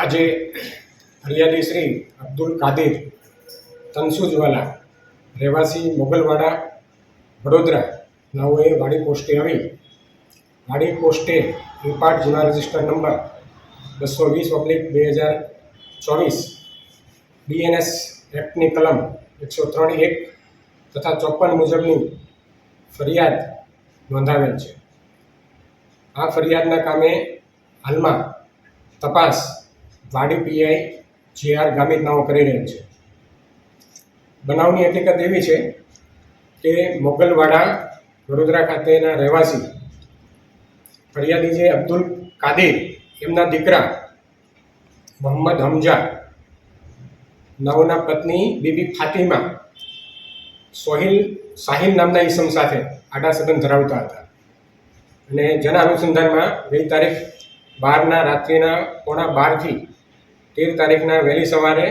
આજે ફરિયાદી શ્રી અબ્દુલ કાદિર તનસુજવાલા રહેવાસી મોગલવાડા, વડોદરા નાઓએ વાડી પોસ્ટે આવી. વાડી પોસ્ટે ઇમ્પાર્ટ જૂના રજિસ્ટર નંબર બસો વીસ ઓબ્લિક બે હજાર ચોવીસ. બીએનએસ એક્ટની કલમ એકસો ત્રણ એક તથા ચોપન મુજબની ફરિયાદ નોંધાવેલ છે. આ ફરિયાદના કામે હાલમાં તપાસ વાડી પીઆઈ જે આર નાઓ કરી રહેલ છે. બનાવની હકીકત એવી છે કે મોગલવાડા વડોદરા ખાતેના રહેવાસી ફરિયાદી જે અબ્દુલ કાદિર, એમના દીકરા મોહમ્મદ હમજા, નવના પત્ની બીબી ફાતિમા, સોહિલ સાહિલ નામના ઈસમ સાથે આડા સંબંધ ધરાવતા હતા. અને જેના અનુસંધાનમાં ગઈ તારીખ બારના રાત્રિના પોણા બારથી તેર તારીખના વહેલી સવારે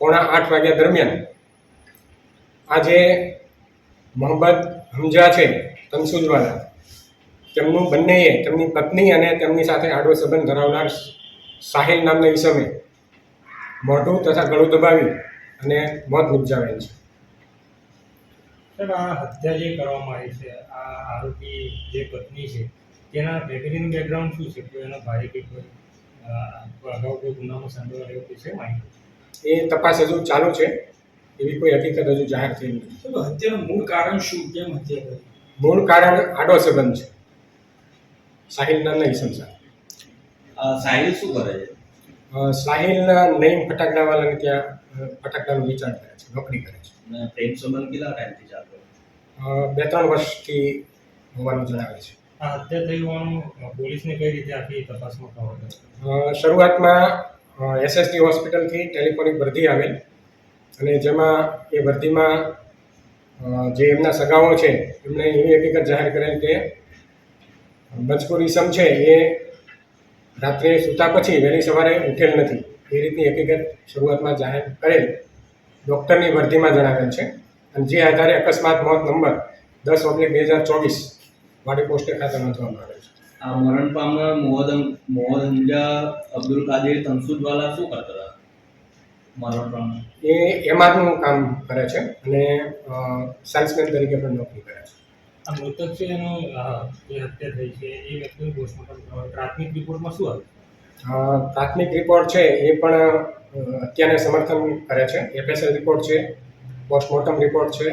પોણા આઠ વાગ્યા દરમિયાન આ જે મોહમ્મદ હમજા છે, તનસુજવાલા. તેમનું બંનેએ તેમની પત્ની અને તેમની સાથે આડો સંબંધ ધરાવનાર સાહિલ નામના ઈસમે મોઢું તથા ગળું દબાવી અને મોત ઉપજાવેલ છે. આ હત્યા જે કરવામાં આવી છે, આ આરોપી જે પત્ની છે, તેના ફેમિલીનું બેકગ્રાઉન્ડ શું છે? કોઈ એનો ભાઈ કે કોઈ અગાઉ કોઈ ગુનામાં સંડોવાયેલો રહ્યો છે માહિતી? એ તપાસ હજુ ચાલુ છે. એવી કોઈ હકીકત હજુ જાહેર થઈ નથી. તો હત્યાનું મૂળ કારણ શું? કેમ હત્યા કરી? મૂળ કારણ આડો સંબંધ છે. સાહિલ નામના ઈસમ સાથે સાહિલ શું કરે છે? સાહિલના નઈમ ફટાકડાવાલાને ત્યાં ફટાકડાનું વેચાણ કરે છે નોકરી કરે છે. અને પ્રેમ સંબંધ કેટલા ટાઈમથી ચાલતો? બે ત્રણ વર્ષથી હોવાનું જણાવે છે. આ હત્યા થઈ હોવાનું પોલીસને કઈ રીતે આખી તપાસમાં ખબર શરૂઆતમાં એસએસડી હોસ્પિટલથી ટેલિફોનિક વર્ધી આવેલ. અને જેમાં એ વર્ધીમાં જે એમના સગાઓ છે એમણે એવી હકીકત જાહેર કરેલ કે મજકૂર ઈસમ છે, એ રાત્રે સૂતા પછી વહેલી સવારે ઉઠેલ નથી. એ રીતની હકીકત શરૂઆતમાં જાહેર કરેલ. ડૉક્ટરની વર્ધીમાં જણાવેલ છે. અને જે આધારે અકસ્માત મોત નંબર દસ ઓગણીસ બે હજાર ચોવીસ વાડી પોસ્ટે ખાતે નોંધવામાં આવે છે. આ મરણ પામનાર મોહદ મોહદ હમજા અબ્દુલ કાદિર તનસુદવાલા શું કરતા હતા? મરણ પામનાર. એ એમઆરનું કામ કરે છે અને સેલ્સમેન તરીકે પણ નોકરી કરે છે. આ મૃતક છે એનું જે હત્યા થઈ છે એ વ્યક્તિનું પોસ્ટમોર્ટમ પ્રાથમિક રિપોર્ટમાં શું આવ્યું પ્રાથમિક રિપોર્ટ છે એ પણ અત્યારે હત્યાને સમર્થન કરે છે. એફએસએલ રિપોર્ટ છે પોસ્ટમોર્ટમ રિપોર્ટ છે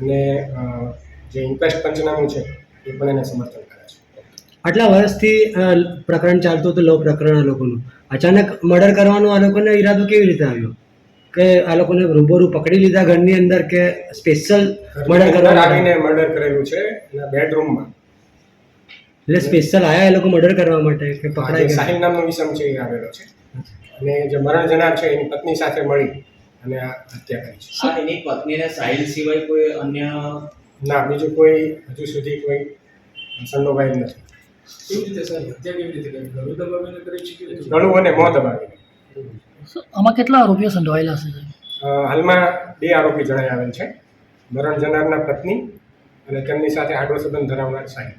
અને જે ઇન્ક્વેસ્ટ પંચનામું છે એ પણ એને સમર્થન કરે છે. આટલા વર્ષથી પ્રકરણ ચાલતું હતું લો પ્રકરણ આ લોકોનું. અચાનક મર્ડર કરવાનો આ લોકોને ઈરાદો કેવી રીતે આવ્યો? કે આ લોકોને રૂબરૂ પકડી લીધા ઘરની અંદર કે સ્પેશિયલ મર્ડર કરવા આવીને મર્ડર કરેલું છે એના બેડરૂમમાં. એટલે સ્પેશિયલ આયા એ લોકો મર્ડર કરવા માટે કે પકડાઈ ગયા? સાહિલ નામનો વિષમ છે એ આવેલો છે. અને જે મરણ જનાર છે એની પત્ની સાથે મળી અને આ હત્યા કરી છે. એની પત્નીને સાહિલ સિવાય કોઈ અન્ય ના બીજું કોઈ હજુ સુધી કોઈ સંડોવાયેલ નથી. કેવી રીતે સર હત્યા કેવી રીતે કરી? ગળું દબાવીને કરી છે ગળું અને મોં દબાવીને. આમાં કેટલા આરોપીઓ સંડોવાયેલા હશે હાલમાં બે આરોપી જણાઈ આવેલ છે. મરણ જનારના પત્ની અને તેમની સાથે આડો સંબંધ ધરાવનાર સાહેબ.